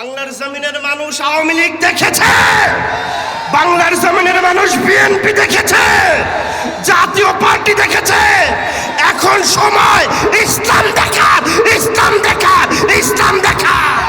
বাংলার জমিনের মানুষ আওয়ামী লীগ দেখেছে। বাংলার জমিনের মানুষ বিএনপি দেখেছে। জাতীয় পার্টি দেখেছে। এখন সময় ইসলাম দেখার ইসলাম দেখার ইসলাম দেখার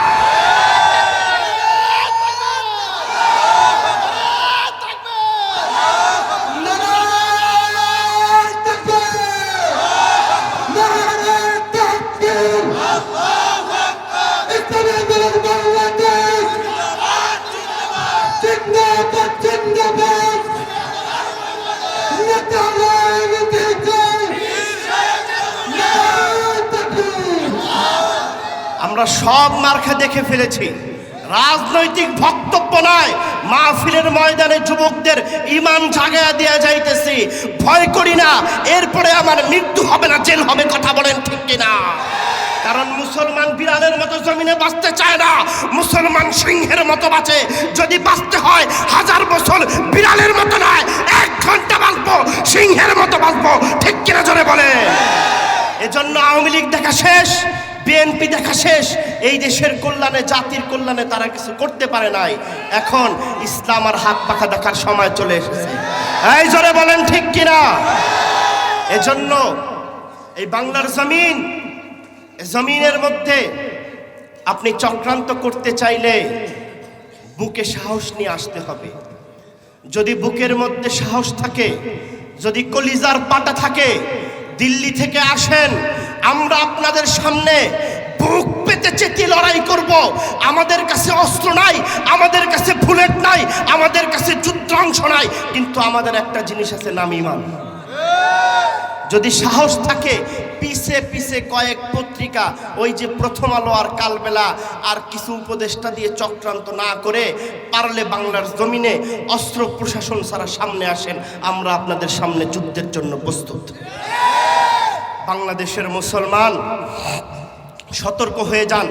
আমরা সব মার্কা দেখে ফেলেছি। রাজনৈতিক বক্তব্য নয় মাহফিলের ময়দানে যুবকদের ইমান জাগায়া দেয়া যাইতেছি। ভয় করি না, এরপরে আমার মৃত্যু হবে না, জেল হবে, কথা বলেন ঠিক কিনা? কারণ মুসলমান বিড়ালের মতো জমিনে বাঁচতে চায় না, মুসলমান সিংহের মতো বাঁচে। যদি বাঁচতে হয়, হাজার বছর বিড়ালের মতো নয়, এক ঘণ্টা বাঁচবো, সিংহের মতো বাঁচবো, ঠিক কিনা জোরে বলে এজন্য আওয়ামী লীগ দেখা শেষ বিএনপি দেখা শেষ, এই দেশের কল্যাণে, জাতির কল্যাণে তারা কিছু করতে পারে নাই। এখন ইসলাম আর হাত পাখা দেখার সময় চলে এসেছে। এই জোরে বলেন ঠিক কিনা? এজন্য এই বাংলার জমিন জমিনের মধ্যে আপনি চক্রান্ত করতে চাইলে বুকে সাহস নিয়ে আসতে হবে। যদি বুকের মধ্যে সাহস থাকে, যদি কলিজার পাটা থাকে দিল্লি থেকে আসেন, আমরা আপনাদের সামনে বুক পেতে চেতে লড়াই করব। আমাদের কাছে অস্ত্র নাই, আমাদের কাছে বুলেট নাই, আমাদের কাছে যুদ্ধাংশ নাই, কিন্তু আমাদের একটা জিনিস আছে নাম ইমান। যদি সাহস থাকে, পিছে পিছে কয়েক পত্রিকা, ওই যে প্রথম আলো আর কালবেলা আর কিছু উপদেষ্টা দিয়ে চক্রান্ত না করে পারলে বাংলার জমিনে অস্ত্র প্রশাসন ছাড়া সামনে আসেন, আমরা আপনাদের সামনে যুদ্ধের জন্য প্রস্তুত। বাংলাদেশের মুসলমান, সতর্ক হয়ে যান।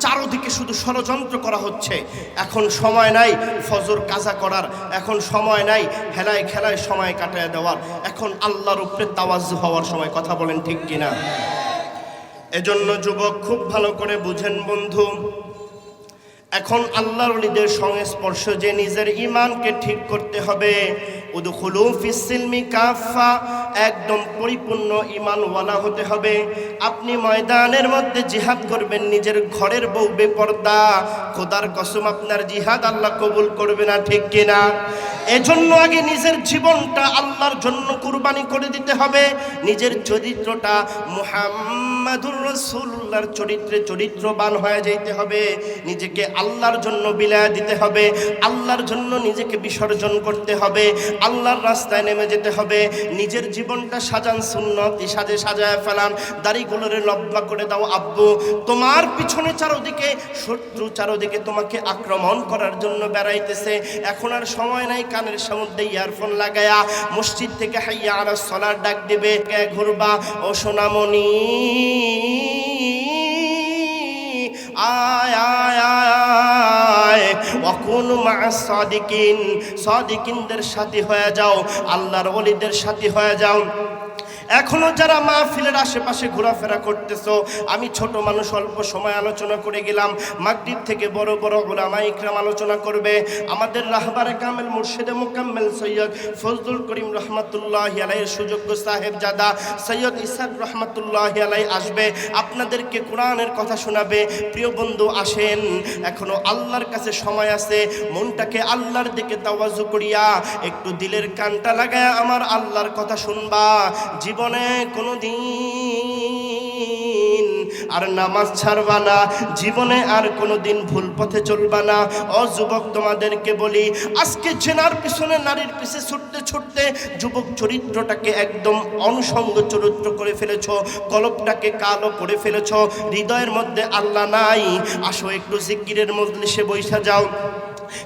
চারোদিকে শুধু ষড়যন্ত্র করা হচ্ছে। এখন সময় নাই ফজর কাজা করার। এখন সময় নাই হেলায় খেলায় সময় কাটায় দেওয়ার। এখন আল্লাহর উপরে তাওয়াজ হওয়ার সময়। কথা বলেন ঠিক কিনা? এজন্য যুবক, খুব ভালো করে বুঝেন বন্ধু। এখন আল্লাহর অলিদের সংস্পর্শ যে নিজের ইমানকে ঠিক করতে হবে। কাফা একদম পরিপূর্ণ ইমানওয়ালা হতে হবে। আপনি ময়দানের মধ্যে জিহাদ করবেন, নিজের ঘরের বউ বেপর্দা। খোদার কসম, আপনার জিহাদ আল্লাহ কবুল করবে না, ঠিক কিনা? এজন্য আগে নিজের জীবনটা আল্লাহর জন্য কুরবানি করে দিতে হবে। নিজের চরিত্রটা মুহাম্মাদুর রসুল্লাহর চরিত্রে চরিত্রবান হয়ে যেতে হবে। নিজেকে আল্লাহর জন্য বিলায় দিতে হবে। আল্লাহর জন্য নিজেকে বিসর্জন করতে হবে। আল্লাহর রাস্তায় নেমে যেতে হবে। নিজের জীবনটা সাজান সুন্নতি সাজে সাজায় ফেলান। দাড়িগুলোরে লব্বা করে দাও, আব্বু। তোমার পিছনে চারোদিকে, শত্রু চারোদিকে তোমাকে আক্রমণ করার জন্য বেড়াইতেছে। এখন আর সময় নাই কানের সমুদ্রে ইয়ারফোন লাগায়া মসজিদ থেকে হাইয়া আর সলার ডাক দিবে ঘুরবা? ও সোনামণি, আয় আয় আয় মা সাদিকিন, সাদিকিনদের সাথী হয়ে যাও, আল্লাহর অলিদের সাথী হয়ে যাও। এখনও যারা মাহফিলের আশেপাশে ঘোরাফেরা করতেছো, আমি ছোট মানুষ, অল্প সময় আলোচনা করে গেলাম। মাগরিব থেকে বড় বড় ওলামা ইকরাম আলোচনা করবে। আমাদের রাহবারে কামেল মুর্শিদে মোকাম্মেল সৈয়দ ফজলুল করিম রহমতুল্লাহ আলাইয়ের সুযোগ্য সাহেব জাদা সৈয়দ ইসাক রহমতুল্লাহ আলাই আসবে। আপনাদেরকে কোরআনের কথা শোনাবে। প্রিয় বন্ধু, আসেন। এখনও আল্লাহর কাছে সময় আছে। মনটাকে আল্লাহর দিকে তাওয়াজু করিয়া, একটু দিলের কানটা লাগায় আমার আল্লাহর কথা শুনবা। জীবনে কোনো দিন আর নামাজ ছাড়বা না, জীবনে আর কোনো দিন ভুল পথে চলবা না। ও যুবক, তোমাদেরকে বলি, আজকে জেনার পিছনে নারীর পিছে ছুটতে ছুটতে যুবক চরিত্রটাকে একদম অনুসঙ্গ চরিত্র করে ফেলেছ, কলপটাকে কালো করে ফেলেছ, হৃদয়ের মধ্যে আল্লাহ নাই। আসো একটু জিকিরের মজলিসে বৈশা যাও।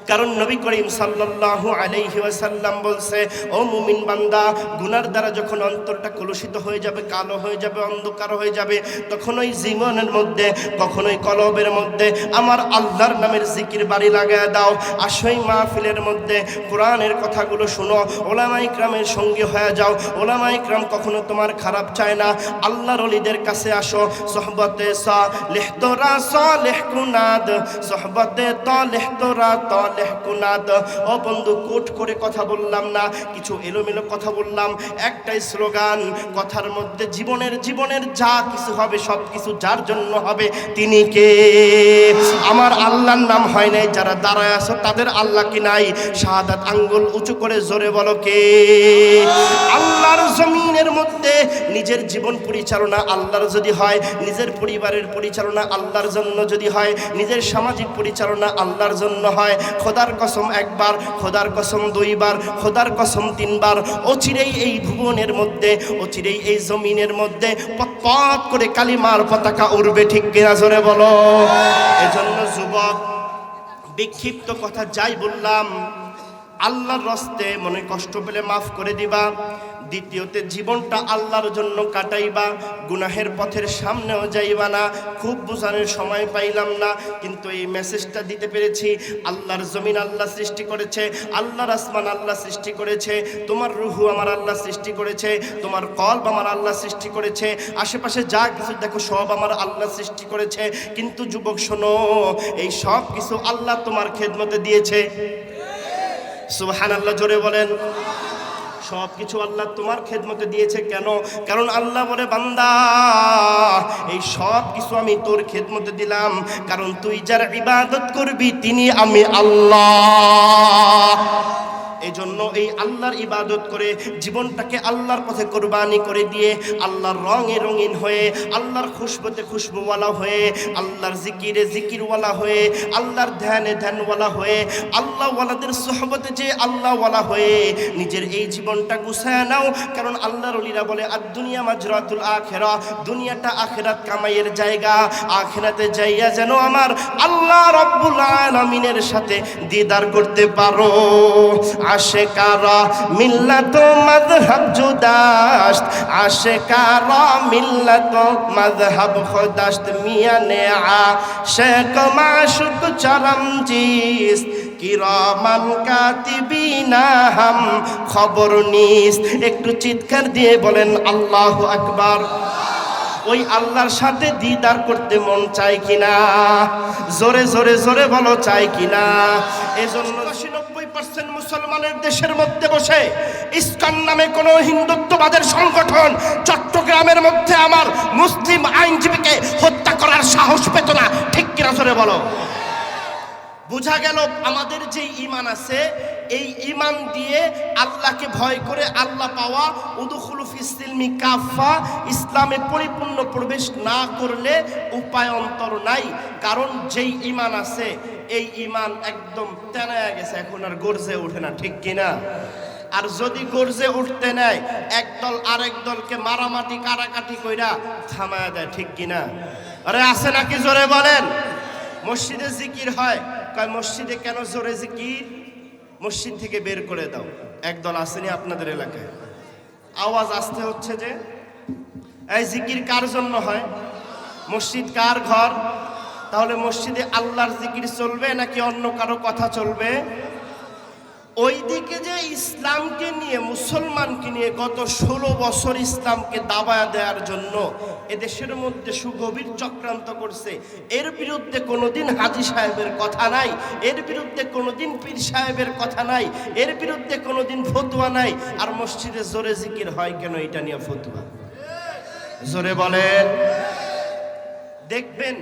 কারণ নবী করিম সাল্লাল্লাহু আলাইহি ওয়াসাল্লাম বলছে, ও মুমিন বান্দা, গুনার দ্বারা যখন অন্তরটা কলুষিত হয়ে যাবে, কালো হয়ে যাবে, অন্ধকার হয়ে যাবে, তখন ওই জীবনের মধ্যে, কখনোই কলবের মধ্যে, আমার আল্লাহর নামের জিকির বাড়ি লাগায় দাও। আসই মাহফিলের মধ্যে, কোরআনের কথাগুলো শুনো, ওলামা ইকরামের সঙ্গে হয়ে যাও। ওলামা ইকরাম কখনো তোমার খারাপ চায় না, আল্লাহর অলিদের কাছে আসো। সহবতে সা লেহতরা সা লেহকুনাদ সহবতে ত লেহতরা ত ও বন্ধু, কোট করে কথা বললাম না, কিছু এলোমেলো কথা বললাম। একটাই স্লোগান, কথার মধ্যে জীবনের জীবনের যা কিছু হবে সব কিছু যার জন্য হবে, তিনি কে? আমার আল্লাহর নাম হয় নাই, যারা দাঁড়ায় আছো, তাদের আল্লাহ কি নাই? শাহাদাত আঙ্গুল উঁচু করে জোরে বলো কে? আল্লাহর জমিনের মধ্যে নিজের জীবন পরিচালনা আল্লাহর যদি হয়, নিজের পরিবারের পরিচালনা আল্লাহর জন্য যদি হয়, নিজের সামাজিক পরিচালনা আল্লাহর জন্য হয়, খোদার কসম একবার, খোদার কসম দুইবার, খোদার কসম তিনবার, অচিরেই এই ভুবনের মধ্যে, অচিরেই এই জমিনের মধ্যে পথ করে কালিমার পতাকা উড়বে, ঠিক কিনা জোরে বলো? এজন্য যুবক, বিক্ষিপ্ত কথা যাই বললাম, আল্লাহর রস্তে মনে কষ্ট পেলে মাফ করে দিবা। দ্বিতীয়তে জীবনটা আল্লাহর জন্য কাটাইবা, গুনাহের পথের সামনেও যাইবা না, খুব বোঝানোর সময় পাইলাম না, কিন্তু এই মেসেজটা দিতে পেরেছি, আল্লাহর জমিন আল্লাহ সৃষ্টি করেছে, আল্লাহর আসমান আল্লাহ সৃষ্টি করেছে, তোমার রুহু আমার আল্লাহ সৃষ্টি করেছে, তোমার কল্প আমার আল্লাহ সৃষ্টি করেছে, আশেপাশে যা কিছু দেখো সব আমার আল্লাহ সৃষ্টি করেছে, কিন্তু যুবক শোনো, এই সব কিছু আল্লাহ তোমার খেদমতে দিয়েছে। সুবহান আল্লাহ জোরে বলেন। সব কিছু আল্লাহ তোমার খেদমতে দিয়েছে। কেন? কারণ আল্লাহ বলে, বান্দা, এই সব কিছু আমি তোর খেদমতে দিলাম। কারণ তুই যার ইবাদত করবি, তিনি আমি আল্লাহ। এই জন্য এই আল্লাহর ইবাদত করে জীবনটাকে আল্লাহর পথে কোরবানি করে দিয়ে আল্লাহর রঙে রঙিন হয়ে, আল্লাহর খুশবুতে খুশবুওয়ালা হয়ে, আল্লাহর জিকিরে জিকিরওয়ালা হয়ে, আল্লাহর ধ্যানে ধ্যানওয়ালা হয়ে, আল্লাহওয়ালাদের সোহবতে যে আল্লাহওয়ালা হয়ে নিজের এই জীবনটা গুছায় নাও। কারণ আল্লাহর অলিরা বলে আর দুনিয়া মাজরাতুল আখেরা, দুনিয়াটা আখেরাত কামাইয়ের জায়গা, আখেরাতে যাইয়া যেন আমার আল্লাহ রব্বুল আলমিনের সাথে দিদার করতে পারো। আশেকারা মিল্লাত মাযহাব জুদাস্ত আশেকারা মিল্লাত মাযহাব খুদাস্ত মিয়ানে আশেক মাশুক চরম জিস কিরামান কাতিবিনা হাম খবর নিস। একটু চিৎকার দিয়ে বলেন, আল্লাহু আকবার। ওই আল্লাহর সাথে দিদার করতে মন চায় কিনা? জোরে জোরে জোরে বলো চাই কিনা? এজন্য পার্সেন্ট মুসলমানের দেশের মধ্যে বসে ইস্কন নামে কোন হিন্দুত্ববাদের সংগঠন চট্টগ্রামের মধ্যে আমার মুসলিম আইনজীবীকে হত্যা করার সাহস পেত না। ঠিক কিনা জোরে বলো? বোঝা গেল আমাদের যে ইমান আছে, এই ইমান দিয়ে আল্লাহকে ভয় করে আল্লাহ পাওয়া, উদুখুলু ফিসিলমি কাফা ইসলামে পরিপূর্ণ প্রবেশ না করলে উপায় অন্তর নাই। কারণ যেই ইমান আছে, এই ইমান একদম তেনায় গেছে, এখন আর গর্জে ওঠে না, ঠিক কিনা? আর যদি গর্জে উঠতে নেয়, একদল আরেক দলকে মারামাটি কাটাকাটি কইরা থামায় দেয়, ঠিক কিনা? আরে আছে নাকি জোরে বলেন? মসজিদে জিকির হয় কয়, মসজিদে কেন জোরে জিকির? মসজিদ থেকে বের করে দাও। একদল আসেনি আপনাদের এলাকায়। আওয়াজ আসতে হচ্ছে যে, এই জিকির কার জন্য হয়? মসজিদ কার ঘর? তাহলে মসজিদে আল্লাহর জিকির চলবে নাকি অন্য কারও কথা চলবে? ওইদিকে যে ইসলামকে নিয়ে, মুসলমানকে নিয়ে গত ষোলো বছর ইসলামকে দাবায়া দেওয়ার জন্য এদেশের মধ্যে সুগভীর চক্রান্ত করছে। এর বিরুদ্ধে কোনোদিন হাজি সাহেবের কথা নাই, এর বিরুদ্ধে কোনোদিন পীর সাহেবের কথা নাই, এর বিরুদ্ধে কোনোদিন ফতুয়া নাই। আর মসজিদে জোরে জিকির হয় কেন এটা নিয়ে ফতুয়া? জোরে বলেন। দেখবেন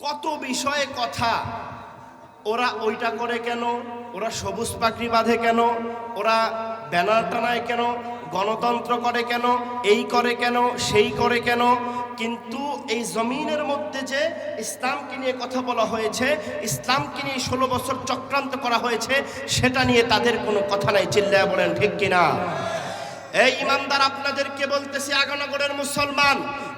কত বিষয়ে কথা ওরা ওইটা করে কেন? ওরা সবুজ পাখি বাঁধে কেন? ওরা ব্যানার টানায় কেন? গণতন্ত্র করে কেন? এই করে কেন? সেই করে কেন? কিন্তু এই জমিনের মধ্যে যে ইসলামকে নিয়ে কথা বলা হয়েছে, ইসলামকে নিয়ে ষোলো বছর চক্রান্ত করা হয়েছে, সেটা নিয়ে তাদের কোনো কথা নাই। চিল্লায় বলেন, ঠিক কিনা? এই ইমানদার, আপনাদেরকে বলতেছি আগানগরের মুসলমান,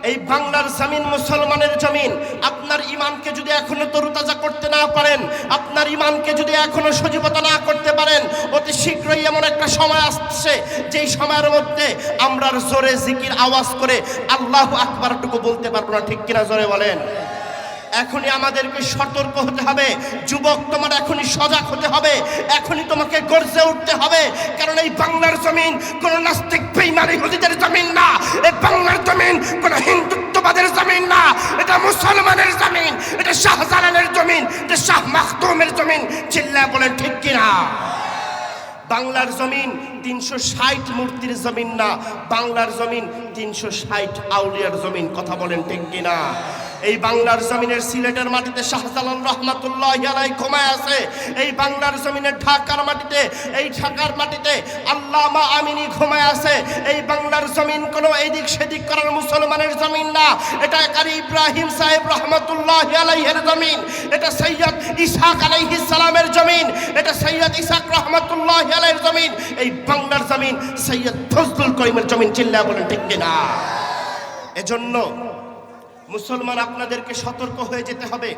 এই বাংলার জমিন মুসলমানের জমিন, আপনার ইমানকে যদি এখনও তরুতাজা করতে না পারেন, আপনার ইমানকে যদি এখনও সজীবতা না করতে পারেন, অতি শীঘ্রই এমন একটা সময় আসছে, যেই সময়ের মধ্যে আমরা জোরে জিকির আওয়াজ করে আল্লাহ আকবারটুকু বলতে পারব না, ঠিক কিনা জোরে বলেন? এখনই আমাদেরকে সতর্ক হতে হবে। যুবক, তোমার এখনই সজাগ হতে হবে। এখনই তোমাকে গর্জে উঠতে হবে। কারণ এই বাংলার জমিন কোন নাস্তিক, বেইমানি হুদিদের জমিন না। এই বাংলার জমিন কোন হিন্দুত্ববাদের জমিন না। এটা মুসলমানের জমিন, এটা শাহজালালের জমিন, এটা শাহ মাখতুমের জমিন। চিল্লা বলেন ঠিক কিনা? বাংলার জমিন তিনশো ষাট মূর্তির জমিন না। বাংলার জমিন তিনশো ষাট আউলিয়ার জমিন। কথা বলেন ঠিক কিনা? এই বাংলার জমিনের সিলেটের মাটিতে শাহজালাল রহমাতুল্লাহ আলাই ঘুমায় আছে। এই বাংলার জমিনের ঢাকার মাটিতে, এই ঢাকার মাটিতে আল্লামা আমিনী ঘুমায় আছে। এই বাংলার জমিন কোনো এদিক সেদিক করার মুসলমানের জমিন না। এটা কারি ইব্রাহিম সাহেব রহমতুল্লাহ আলাইহের জমিন। এটা সৈয়দ ইসাক আলাইহিস সালামের জমিন। এটা সৈয়দ ইসাক রহমতুল্লাহ আলাইহির জমিন। এই বাংলার জমিন সৈয়দ ফজলুল করিমের জমিন চিল্লা বলেন ঠিক কিনা? এজন্য মুসলমান, আপনাদেরকে সতর্ক হয়ে যেতে হবে।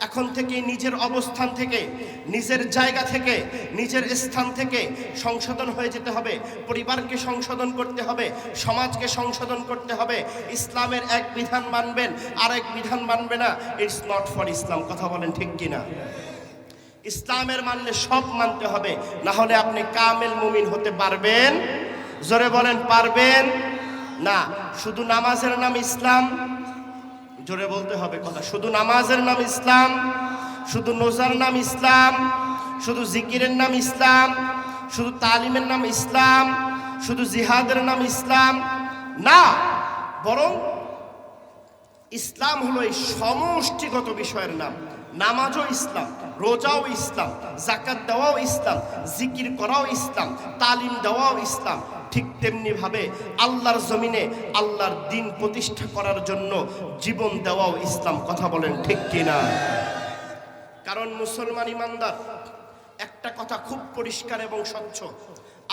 এখন থেকে, নিজের অবস্থান থেকে, নিজের জায়গা থেকে, নিজের স্থান থেকে সংশোধন হয়ে যেতে হবে। পরিবারকে সংশোধন করতে হবে, সমাজকে সংশোধন করতে হবে। ইসলামের এক বিধান মানবেন আর এক বিধান মানবে না। ইটস নট ফর ইসলাম কথা বলেন ঠিক কিনা ইসলামের মানলে সব মানতে হবে। না হলে আপনি কামেল মুমিন হতে পারবেন। জোরে বলেন, পারবেন? না। শুধু নামাজের নাম ইসলাম জোরে বলতে হবে কথা। শুধু নামাজের নাম ইসলাম, শুধু নোজার নাম ইসলাম, শুধু জিকিরের নাম ইসলাম, শুধু তালিমের নাম ইসলাম, শুধু জিহাদের নাম ইসলাম, না, বরং ইসলাম হলো এই সমষ্টিগত বিষয়ের নাম। নামাজও ইসলাম, রোজাও ইসলাম জাকাত দেওয়াও ইসলাম, জিকির করাও ইসলাম, তালিম দেওয়াও ইসলাম ঠিক তেমনি ভাবে আল্লাহর জমিনে আল্লাহর দিন প্রতিষ্ঠা করার জন্য জীবন দেওয়াও ইসলাম, কথা বলেন ঠিক কিনা? কারণ মুসলমান ইমানদার, একটা কথা খুব পরিষ্কার এবং স্বচ্ছ,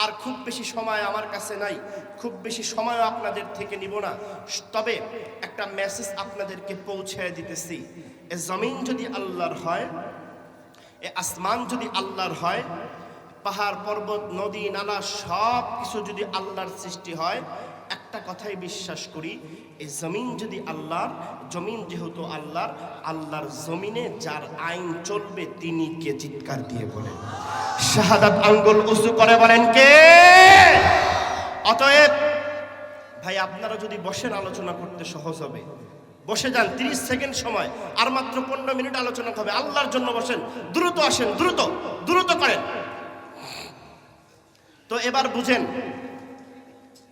আর খুব বেশি সময় আমার কাছে নাই, খুব বেশি সময় আপনাদের থেকে নিব না। তবে একটা মেসেজ আপনাদেরকে পৌঁছে দিতেছি, এ জমিন যদি আল্লাহর হয়, এ আসমান যদি আল্লাহর হয় পাহাড়, পর্বত, নদী, নালা, সব কিছু যদি আল্লাহর সৃষ্টি হয়, একটা কথাই বিশ্বাস করি, এই জমিন যদি আল্লাহর, জমিন যেহেতু আল্লাহর আল্লাহর জমিনে যার আইন চলবে তিনি কে চিৎকার দিয়ে বলেন। শাহাদাত আঙ্গুল উঁচু করে বলেন কে? অতএব, ভাই, আপনারা যদি বসেন, আলোচনা করতে সহজ হবে। বসে যান 30 সেকেন্ড সময়, আর মাত্র পনেরো মিনিট আলোচনা হবে। আল্লাহর জন্য বসেন, দ্রুত আসেন, দ্রুত দ্রুত করেন। তো এবার বুঝেন,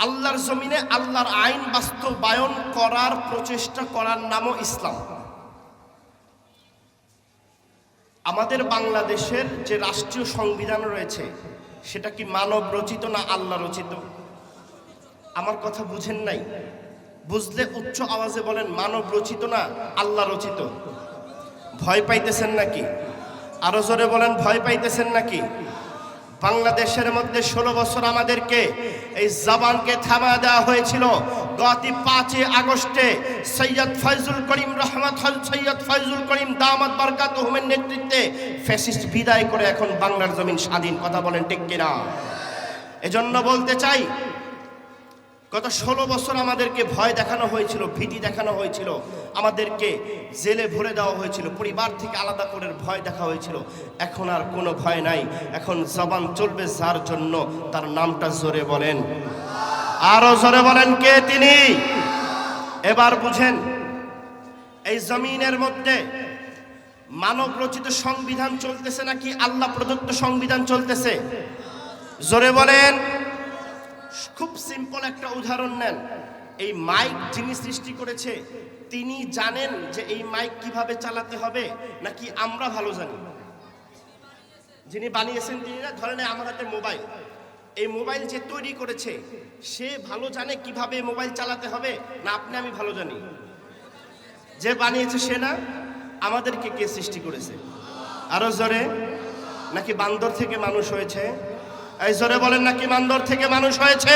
আল্লাহর জমিনে আল্লাহর আইন বাস্তবায়ন করার প্রচেষ্টা করার নামও ইসলাম। আমাদের বাংলাদেশের যে রাষ্ট্রীয় সংবিধান রয়েছে, সেটা কি মানব রচিত না আল্লাহ রচিত? আমার কথা বুঝেন নাই। বুঝলে উচ্চ আওয়াজে বলেন, মানব রচিত না আল্লাহ রচিত? ভয় পাইতেছেন নাকি? আরও জোরে বলেন, ভয় পাইতেছেন নাকি? বাংলাদেশের মধ্যে ষোলো বছর আমাদেরকে এই জাবানকে থামা দেওয়া হয়েছিল। গত পাঁচই আগস্টে সৈয়দ ফয়জুল করিম রহমত সৈয়দ ফয়জুল করিম দামদ বরকাত হুমের নেতৃত্বে ফ্যাসিস্ট বিদায় করে এখন বাংলার জমিন স্বাধীন। কথা বলেন ঠিক কিনা? এজন্য বলতে চাই গত ষোলো বছর আমাদেরকে ভয় দেখানো হয়েছিল, ভীতি দেখানো হয়েছিল, আমাদেরকে জেলে ভরে দেওয়া হয়েছিল, পরিবার থেকে আলাদা করে ভয় দেখা হয়েছিল। এখন আর কোনো ভয় নাই, এখন জবান চলবে যার জন্য তার নামটা জোরে বলেন। আরও জোরে বলেন কে তিনি? এবার বুঝেন, এই জমিনের মধ্যে মানব রচিত সংবিধান চলতেছে নাকি আল্লাহ প্রদত্ত সংবিধান চলতেছে? জোরে বলেন। খুব সিম্পল একটা উদাহরণ নেন। এই মাইক যিনি সৃষ্টি করেছে, তিনি জানেন যে এই মাইক কীভাবে চালাতে হবে, নাকি আমরা ভালো জানি? যিনি বানিয়েছেন তিনি না ধরেন আমার হাতে মোবাইল এই মোবাইল যে তৈরি করেছে, সে ভালো জানে কীভাবে মোবাইল চালাতে হবে, না আপনি আমি ভালো জানি? যে বানিয়েছে সে না, আমাদেরকে কে সৃষ্টি করেছে? আরও জোরে, নাকি বান্দর থেকে মানুষ হয়েছে? এই জোরে বলেন নাকি বান্দর থেকে মানুষ হয়েছে?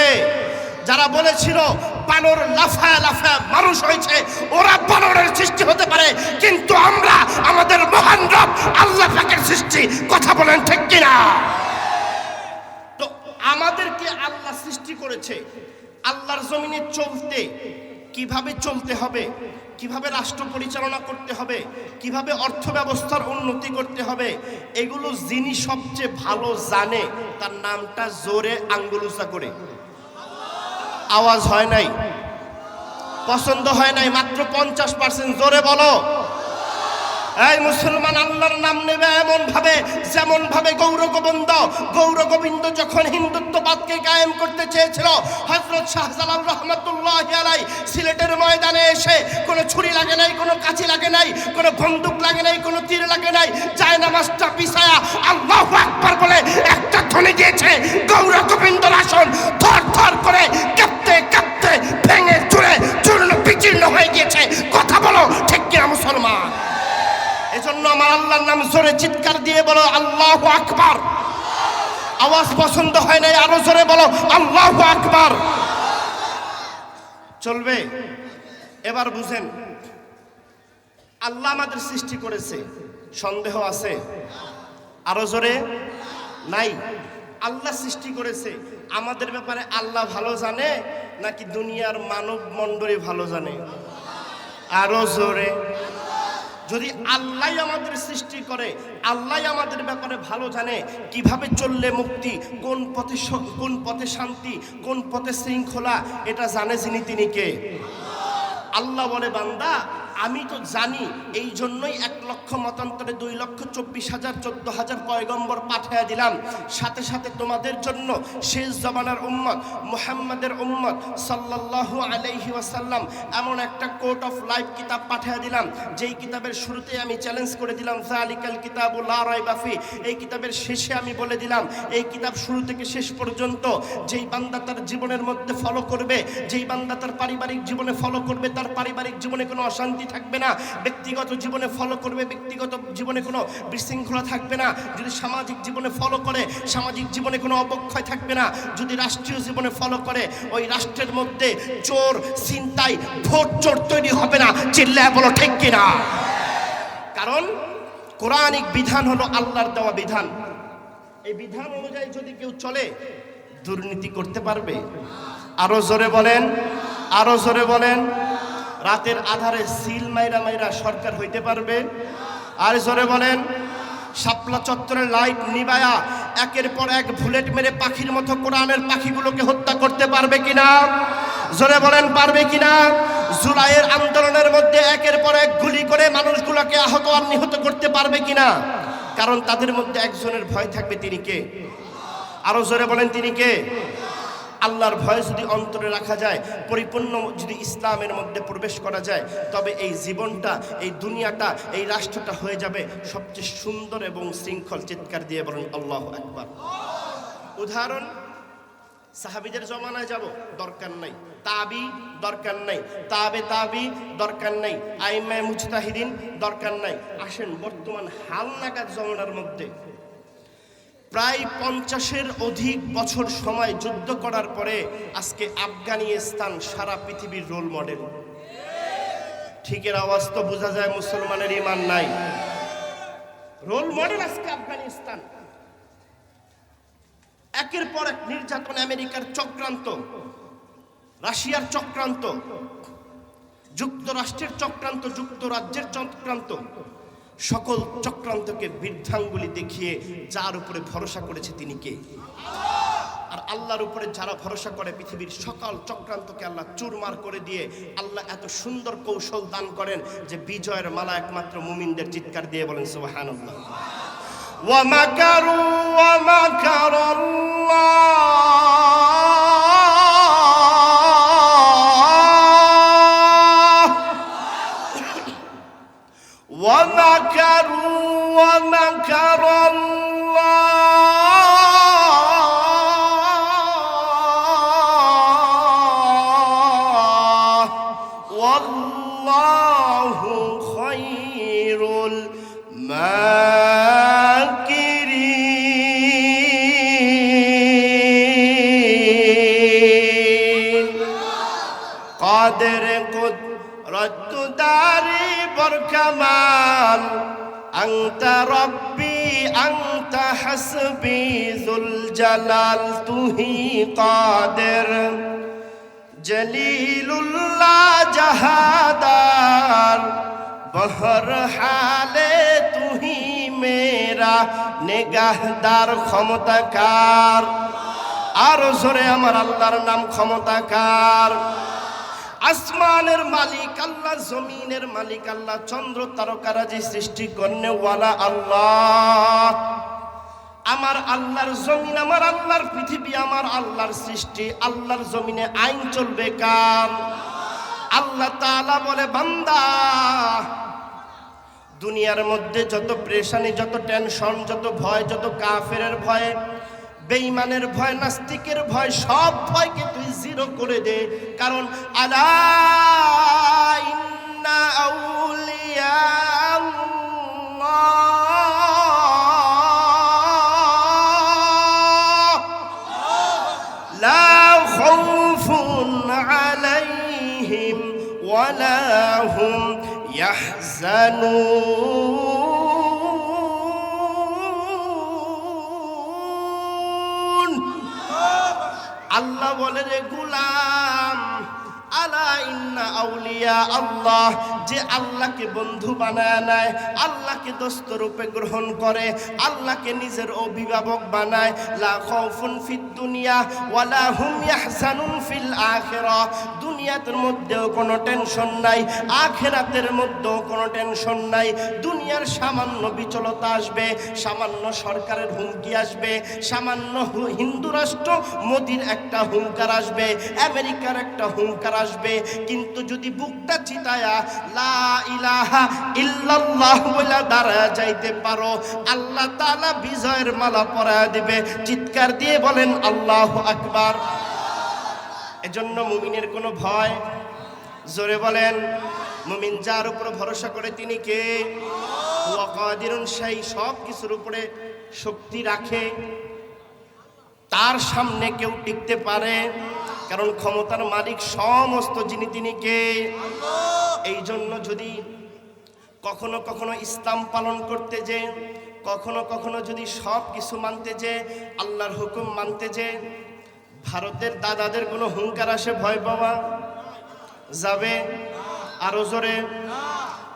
যারা বলেছিল বানর লাফায় লাফায় মানুষ হয়েছে, ওরা বানরের সৃষ্টি হতে পারে, কিন্তু আমরা আমাদের মহান রব আল্লাহ পাকের সৃষ্টি, কথা বলেন ঠিক কিনা? তো আমাদেরকে আল্লাহ সৃষ্টি করেছে, আল্লাহর জমিনে চলতে কীভাবে চলতে হবে? কীভাবে রাষ্ট্র পরিচালনা করতে হবে? কীভাবে অর্থ ব্যবস্থার উন্নতি করতে হবে? এগুলো যিনি সবচেয়ে ভালো জানে, তার নামটা জোরে আঙ্গুলুচা করে। আওয়াজ হয় নাই? পছন্দ হয় নাই? মাত্র পঞ্চাশ পার্সেন্ট। জোরে বলো। এই মুসলমান আল্লাহর নাম নেবে এমন ভাবে যেমন ভাবে গৌর গোবিন্দ গৌর গোবিন্দ যখন হিন্দুত্ববাদকে কায়েম করতে চেয়েছিল, হযরত শাহজালাল রহমাতুল্লাহ আলাই সিলেটের ময়দানে এসে কোনো ছুরি লাগে নাই, কোনো কাঁচি লাগে নাই, কোনো বন্দুক লাগে নাই, কোনো তীর লাগে নাই যায় নামাজটা পিছায়া আল্লাহু আকবার বলে একটা ধ্বনি দিয়েছে গৌর গোবিন্দর আসন থর থর করে কাঁপতে কাঁপতে ভেঙে চুরে চূর্ণ বিচীর্ণ হয়ে গিয়েছে। কথা বলো, ঠিক কিনা মুসলমান? এজন্য আমার আল্লাহর নাম জোরে চিৎকার দিয়ে বলো, আল্লাহ আকবার। আওয়াজ পছন্দ হয় নাই, আরও জোরে বলো, আল্লাহ আকবার। চলবে? এবার বুঝেন, আল্লাহ আমাদের সৃষ্টি করেছে। সন্দেহ আছে? আরও জোরে? নাই। আল্লাহ সৃষ্টি করেছে। আমাদের ব্যাপারে আল্লাহ ভালো জানে, নাকি দুনিয়ার মানব মণ্ডলী ভালো জানে? আরও জোরে। যদি আল্লাহ আমাদের সৃষ্টি করে, আল্লাহ আমাদের ব্যাপারে ভালো জানে, কীভাবে চললে মুক্তি, কোন পথে কোন পথে শান্তি, কোন পথে শৃঙ্খলা, এটা জানে যিনি তিনি কে? আল্লাহ বলে, বান্দা, আমি তো জানি এই জন্যই এক লক্ষ মতান্তরে দুই লক্ষ চব্বিশ হাজার, চোদ্দ হাজার পয়গম্বর পাঠিয়ে দিলাম। সাথে সাথে তোমাদের জন্য শেষ জমানার উম্মত, মোহাম্মদের উম্মত সাল্লাল্লাহু আলাইহি ওয়াসাল্লাম এমন একটা কোর্ট অফ লাইফ কিতাব পাঠিয়ে দিলাম। যেই কিতাবের শুরুতে আমি চ্যালেঞ্জ করে দিলাম জালিকাল কিতাবু লা রাইবা ফি এই কিতাবের শেষে আমি বলে দিলাম, এই কিতাব শুরু থেকে শেষ পর্যন্ত যেই বান্দা তার জীবনের মধ্যে ফলো করবে, যেই বান্দা তার পারিবারিক জীবনে ফলো করবে, তার পারিবারিক জীবনে কোনো অশান্তি থাকবে না। ব্যক্তিগত জীবনে ফলো করবে ব্যক্তিগত জীবনে কোনো বিশৃঙ্খলা থাকবে না। যদি সামাজিক জীবনে ফলো করে, সামাজিক জীবনে কোনো অবক্ষয় থাকবে না। যদি রাষ্ট্রীয় জীবনে ফলো করে, ওই রাষ্ট্রের মধ্যে চোর চিন্তাই ভোট চোর তৈরি হবে না। চিল্লায় বলো, ঠিক কিনা? কারণ কোরআনিক বিধান হলো আল্লাহর দেওয়া বিধান। এই বিধান অনুযায়ী যদি কেউ চলে, দুর্নীতি করতে পারবে। আরও জোরে বলেন, আরও জোরে বলেন। রাতের আধারে সিল মাইরা মাইরা সরকার হইতে পারবে। আর জোরে বলেন, শাপলা চত্বরের লাইট নিবায়া একের পর এক বুলেট মেরে পাখির মতো কোরআনের পাখিগুলোকে হত্যা করতে পারবে কিনা? জোরে বলেন, পারবে কিনা? জুলাইয়ের আন্দোলনের মধ্যে একের পর এক গুলি করে মানুষগুলোকে আহত আর নিহত করতে পারবে কিনা? কারণ তাদের মধ্যে একজনের ভয় থাকবে, তিনি কে? আরও জোরে বলেন, তিনি কে? আল্লাহর ভয় যদি অন্তরে রাখা যায়, পরিপূর্ণ যদি ইসলামের মধ্যে প্রবেশ করা যায়, তবে এই জীবনটা, এই দুনিয়াটা, এই রাষ্ট্রটা হয়ে যাবে সবচেয়ে সুন্দর এবং শৃঙ্খল চিৎকার দিয়ে বলেন আল্লাহ একবার উদাহরণ, সাহাবিদের জমানায় যাব, দরকার নাই। তাবি, দরকার নাই। তাবে তাবি, দরকার নাই। আইমায় মুজতাহিদিন, দরকার নাই। আসেন বর্তমান হাল নাগাদ জমানার মধ্যে প্রায় পঞ্চাশের অধিক বছর সময় যুদ্ধ করার পরে আজকে আফগানিস্তান সারা পৃথিবীর রোল মডেল। ঠিকের আওয়াজ তো বোঝা যায় মুসলমানের ইমান নাই। রোল মডেল আজকে আফগানিস্তান। একের পর এক নির্যাতন আমেরিকার চক্রান্ত, রাশিয়ার চক্রান্ত, যুক্তরাষ্ট্রের চক্রান্ত, যুক্তরাজ্যের চক্রান্ত সকল চক্রান্তকে বৃদ্ধাঙ্গুলি দেখিয়ে যার উপরে ভরসা করেছে তিনি কে? আর আল্লাহর উপরে যারা ভরসা করে পৃথিবীর সকল চক্রান্তকে আল্লাহ চুরমার করে দিয়ে আল্লাহ এত সুন্দর কৌশল দান করেন যে বিজয়ের মালা একমাত্র মুমিনদের চিৎকার দিয়ে বলেন সুবাহান ওয়া মাকারু, ওয়া মাকারাল্লাহ। ومكر হাসবি জুল জালাল, তুহি কাদের? জলিলুল্লাহ জাহাদার, বহর হালে তুহি মেরা, নিগাহদার ক্ষমতাকার আরও জোরে আমার আল্লাহর নাম ক্ষমতাকার আসমানের মালিক আল্লাহ, জমিনের মালিক আল্লাহ, চন্দ্র তারকারাজি সৃষ্টি করনে আল্লাহ। আমার আল্লাহর জমিন, আমার আল্লাহর পৃথিবী, আমার আল্লাহর সৃষ্টি, আল্লাহর জমিনে আইন চলবে কার? আল্লাহ তাআলা বলে, বান্দা, দুনিয়ার মধ্যে যত প্রেশানি, যত টেনশন, যত ভয়, যত কাফেরের ভয়, বেঈমানের ভয়, নাস্তিকের ভয়, সব ভয়কে তুই জিরো করে দে। কারণ, আলা আল্লাহ বলে রে গুলাম, আলা ইন্না আউলিয়া আল্লাহ, যে আল্লাহকে বন্ধু বানায় নেয় আল্লাহকে দোস্ত রূপে গ্রহণ করে, আল্লাহকে নিজের অভিভাবক বানায়, লা খাউফুন দুনিয়া ওয়ালা হুম ফিল আখিরা। দুনিয়াতের মধ্যেও কোনো টেনশন নাই, আখিরাতের মধ্যেও কোনো টেনশন নাই। দুনিয়ার সামান্য বিচলতা আসবে, সামান্য সরকারের হুমকি আসবে, সামান্য হিন্দু রাষ্ট্র মোদির একটা হুঙ্কার আসবে, আমেরিকার একটা হুঙ্কার আসবে। কিন্তু যদি বুকটা চিতায়া লা ইলাহা ইল্লাল্লাহ বলে দাঁড়া যাইতে পারো, আল্লাহ তাআলা বিজয়ের মালা পরায় দিবে। চিৎকার দিয়ে বলেন, আল্লাহ আকবার। এজন্য মুমিনের কোনো ভয়? জোরে বলেন, মুমিন যার উপর ভরসা করে তিনি কে? সেই সব কিছুর উপরে শক্তি রাখে। তার সামনে কেউ টিকতে পারে, কারণ ক্ষমতার মালিক সমস্ত যিনি তিনি কে? এই জন্য যদি কখনো কখনো ইসলাম পালন করতে যে, কখনো কখনো যদি সব কিছু মানতে যে, আল্লাহর হুকুম মানতে যে ভারতের দাদাদের কোনো হুঙ্কার আসে, ভয় পাওয়া যাবে? আরও জোরে।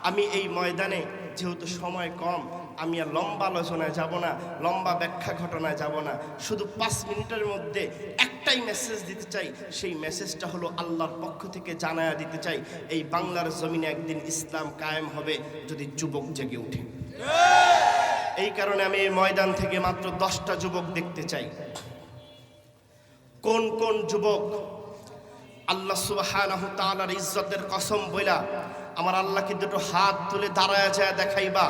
আমি এই ময়দানে, যেহেতু সময় কম, আমি আর লম্বা আলোচনায় যাব না, লম্বা ব্যাখ্যা ঘটনায় যাব না। শুধু পাঁচ মিনিটের মধ্যে একটাই মেসেজ দিতে চাই। সেই মেসেজটা হলো আল্লাহর পক্ষ থেকে জানায়া দিতে চাই। এই বাংলার জমিনে একদিন ইসলাম কায়েম হবে, যদি যুবক জেগে ওঠে। এই কারণে আমি এই ময়দান থেকে মাত্র দশটা যুবক দেখতে চাই। কোন কোন যুবক আল্লাহ তাআলার ইজ্জতের কসম বইলা আমার আল্লাহকে দুটো হাত তুলে দাঁড়ায় যায় দেখাইবা,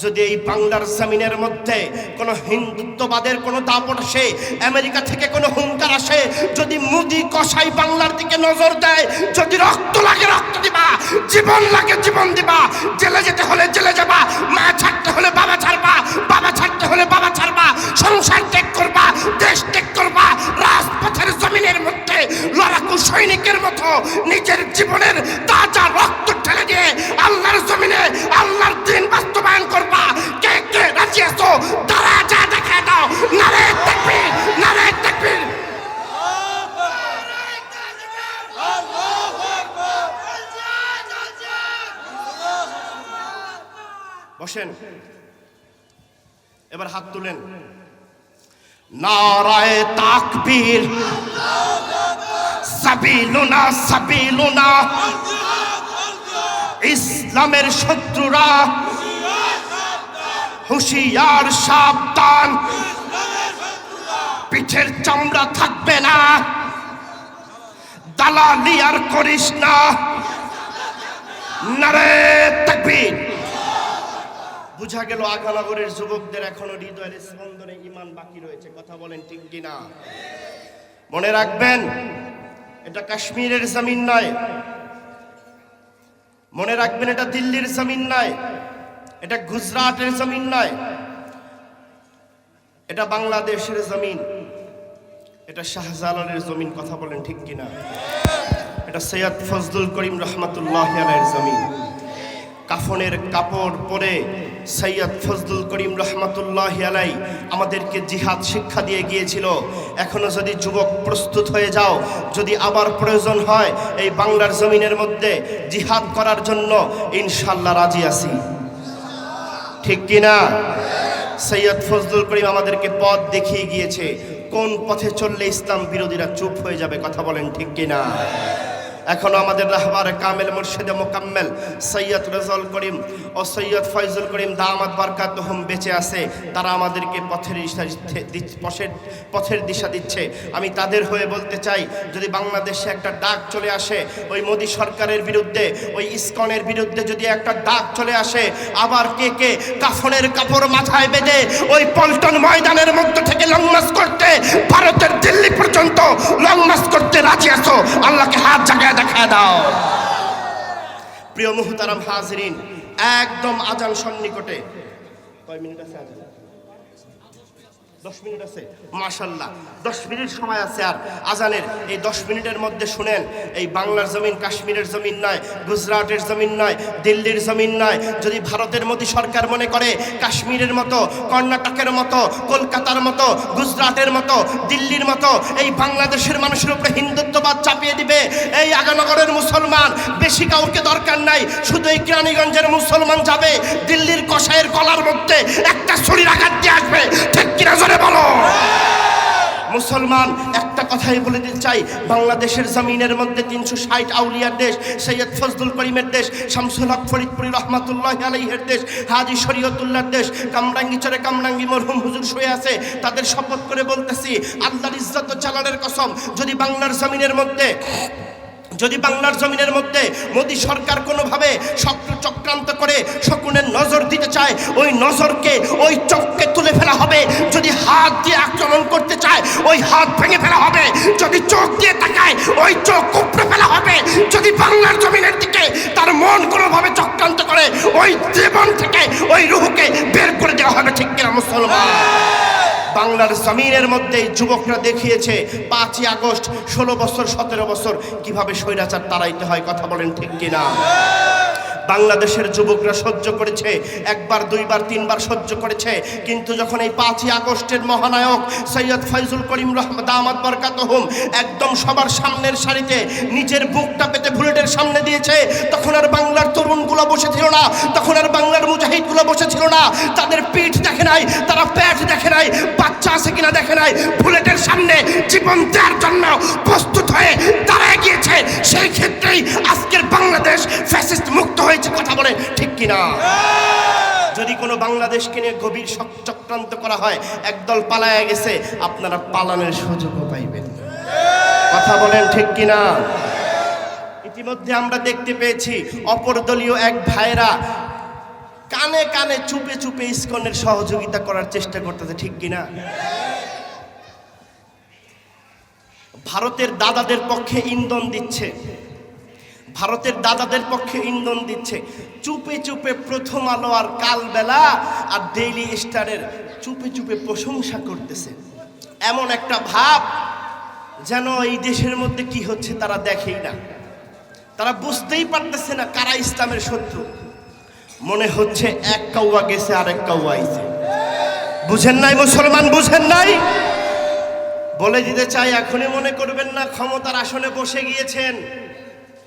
যদি এই বাংলার জমিনের মধ্যে কোনো হিন্দুত্ববাদের কোনো দাপট আসে, আমেরিকা থেকে কোনো হুঙ্কার আসে, যদি মুদি কষাই বাংলার দিকে নজর দেয়, যদি রক্ত লাগে রক্ত দিবা, জীবন লাগে জীবন দিবা, জেলে যেতে হলে জেলে যাবা, মা ছাড়তে হলে বাবা ছাড়বা, বাবা ছাড়তে হলে বাবা ছাড়বা, সংসার ত্যাগ করবা, দেশ ত্যাগ করবা লড়াকু সৈনিকের মতো নিজের জীবনের তাজা রক্ত ঠেলে দিয়ে আল্লাহর জমিনে আল্লাহর দিন বাস্তবায়ন করবা। কে কে রাজি আছো? তারা যা দেখা দাও। নারে তাকবীর নারে তাকবীর। বসেন। এবার হাত তুলেন। নারায় তাকবীর। সাবিলুনা সাবিলুনা। ইসলামের শত্রুরা। হুশিয়ার, সাবধান। পিঠের চামড়া থাকবে না। দালালি আর করিস না। নারে তাকবীর। বুঝা গেল আগানগরের যুবকদের এখনও হৃদয়ের স্পন্দনে ইমান বাকি রয়েছে। কথা বলেন ঠিক কিনা? মনে রাখবেন এটা কাশ্মীরের জমিন নয়। মনে রাখবেন এটা দিল্লির জমিন নয়। এটা গুজরাটের জমিন নয়। এটা বাংলাদেশের জমিন। এটা শাহজালালের জমিন, কথা বলেন ঠিক কিনা? এটা সৈয়দ ফজলুল করিম রহমতুল্লাহ জমিন। কাফনের কাপড় পরে সৈয়দ ফজলুল করিম রহমতুল্লাহ আলাই আমাদেরকে জিহাদ শিক্ষা দিয়ে গিয়েছিল। এখনও যদি যুবক প্রস্তুত হয়ে যাও, যদি আবার প্রয়োজন হয়, এই বাংলার জমিনের মধ্যে জিহাদ করার জন্য ইনশাল্লাহ রাজি আছি। ঠিক কিনা সৈয়দ ফজলুল করিম আমাদেরকে পথ দেখিয়ে গিয়েছে, কোন পথে চললে ইসলাম বিরোধীরা চুপ হয়ে যাবে, কথা বলেন ঠিক কিনা এখনও আমাদের রাহবার কামেল মুর্শিদে মোকাম্মেল, সৈয়দ রেজল করিম ও সৈয়দ ফয়জুল করিম দামাত বারকাত হোম বেঁচে আছে। তারা আমাদেরকে পথের দিশা পথের পথের দিশা দিচ্ছে। আমি তাদের হয়ে বলতে চাই, যদি বাংলাদেশে একটা ডাক চলে আসে, ওই মোদী সরকারের বিরুদ্ধে, ওই ইস্কনের বিরুদ্ধে যদি একটা ডাক চলে আসে, আবার কে কে কাফনের কাপড় মাথায় বেঁধে ওই পল্টন ময়দানের মধ্য থেকে লং মার্চ করতে, ভারতের দিল্লি পর্যন্ত লং মার্চ করতে রাজি আছো? আল্লাহকে হাত জায়গায় দেখায় দাও। প্রিয় মুহতারাম হাজরিন একদম আজান সন্নিকটে। কয় মিনিট আছে দশ মিনিট আছে? মাশাল্লাহ, দশ মিনিট সময় আছে আর। আজানের, এই দশ মিনিটের মধ্যে শুনেন, এই বাংলার জমিন কাশ্মীরের জমিন নয়, গুজরাটের জমিন নয়, দিল্লির জমিন নয়। যদি ভারতের মোদী সরকার মনে করে কাশ্মীরের মতো, কর্ণাটকের মতো, কলকাতার মতো, গুজরাটের মতো, দিল্লির মতো, এই বাংলাদেশের মানুষের উপরে হিন্দুত্ববাদ চাপিয়ে দিবে, এই আগানগরের মুসলমান, বেশি কাউকে দরকার নাই। শুধু এই কেরানীগঞ্জের মুসলমান যাবে, দিল্লির কষায়ের গলার মধ্যে একটা ছুরির আঘাত দিয়ে আসবে। ঠিক কিনা জোরে বলো। মুসলমান, একটা কথাই বলে দিতে চাই। বাংলাদেশের জমিনের মধ্যে তিনশো ষাট আউলিয়ার দেশ, সৈয়দ ফজলুল করিমের দেশ, শামসুল হক ফরিদপুরি রহমাতুল্লাহ আলাইহের দেশ, হাজি শরীয়তুল্লাহর দেশ, কামরাঙ্গি চরে কামরাঙ্গি মরহুম হুজুর শুয়ে আছে, তাদের শপথ করে বলতেছি, আল্লাহর ইজ্জত চালানের কসম, যদি বাংলার জমিনের মধ্যে যদি বাংলার জমিনের মধ্যে মোদী সরকার কোনোভাবে চক্র চক্রান্ত করে শকুনের নজর দিতে চায়, ওই নজরকে, ওই চোখকে তুলে ফেলা হবে। যদি হাত দিয়ে আক্রমণ করতে চায়, ওই হাত ভেঙে ফেলা হবে। যদি চোখ দিয়ে তাকায়, ওই চোখ উপড়ে ফেলা হবে। যদি বাংলার জমিনের দিকে তার মন কোনোভাবে চক্রান্ত করে, ওই জীবন থেকে ওই রুহকে বের করে দেওয়া হবে, ঠিক কিনা মুসলমান? বাংলার জমিনের মধ্যে যুবকরা দেখিয়েছে, পাঁচই আগস্ট, ষোলো বছর, সতেরো বছর কীভাবে স্বৈরাচার তাড়াইতে হয়, কথা বলেন ঠিক কিনা? বাংলাদেশের যুবকরা সহ্য করেছে, একবার, দুইবার, তিনবার সহ্য করেছে। কিন্তু যখন এই পাঁচই আগস্টের মহানায়ক সৈয়দ ফয়জুল করিম রহমদ আহমদ বরকাত হোম একদম সবার সামনের সারিতে নিজের বুকটা পেতে বুলেটের সামনে দিয়েছে, তখন আর বাংলার তরুণগুলো বসেছিল না, তখন আর বাংলার মুজাহিদগুলো বসেছিল না। তাদের পিঠ দেখে নাই, তারা পেট দেখে নাই, বাচ্চা আছে কিনা দেখে নাই। বুলেটের সামনে জীবন দেওয়ার জন্য প্রস্তুত হয়ে দাঁড়ায় গিয়েছে। সেই ক্ষেত্রেই আজকের বাংলাদেশ ফ্যাসিস্ট মুক্ত হয়েছে কথা বলে, ঠিক কিনা? যদি কোনো বাংলাদেশকে নিয়ে গভীর চক্রান্ত করা হয়, একদল পালায় গেছে, আপনারা পালানোর সুযোগও পাইবেন কথা বলেন, ঠিক কিনা? ইতিমধ্যে আমরা দেখতে পেয়েছি, অপর দলীয় এক ভাইরা কানে কানে চুপে চুপে ইস্কনের সহযোগিতা করার চেষ্টা করতেছে, ঠিক কিনা? ভারতের দাদাদের পক্ষে ইন্ধন দিচ্ছে। ভারতের দাদাদের পক্ষে ইন্ধন দিচ্ছে। চুপে চুপে প্রথম আলো আর কালবেলা আর ডেইলি স্টারের চুপে চুপে প্রশংসা করতেছে। এমন একটা ভাব যেন এই দেশের মধ্যে কি হচ্ছে তারা দেখেই না। তারা বুঝতেই পারতেছে না কারা ইসলামের শত্রু। মনে হচ্ছে এক কাউয়া গেছে আর এক কাউয়া আইছে। বুঝেন নাই মুসলমান, বুঝেন নাই? বলে দিতে চাই, এখনই মনে করবেন না, ক্ষমতার আসনে বসে গিয়েছেন।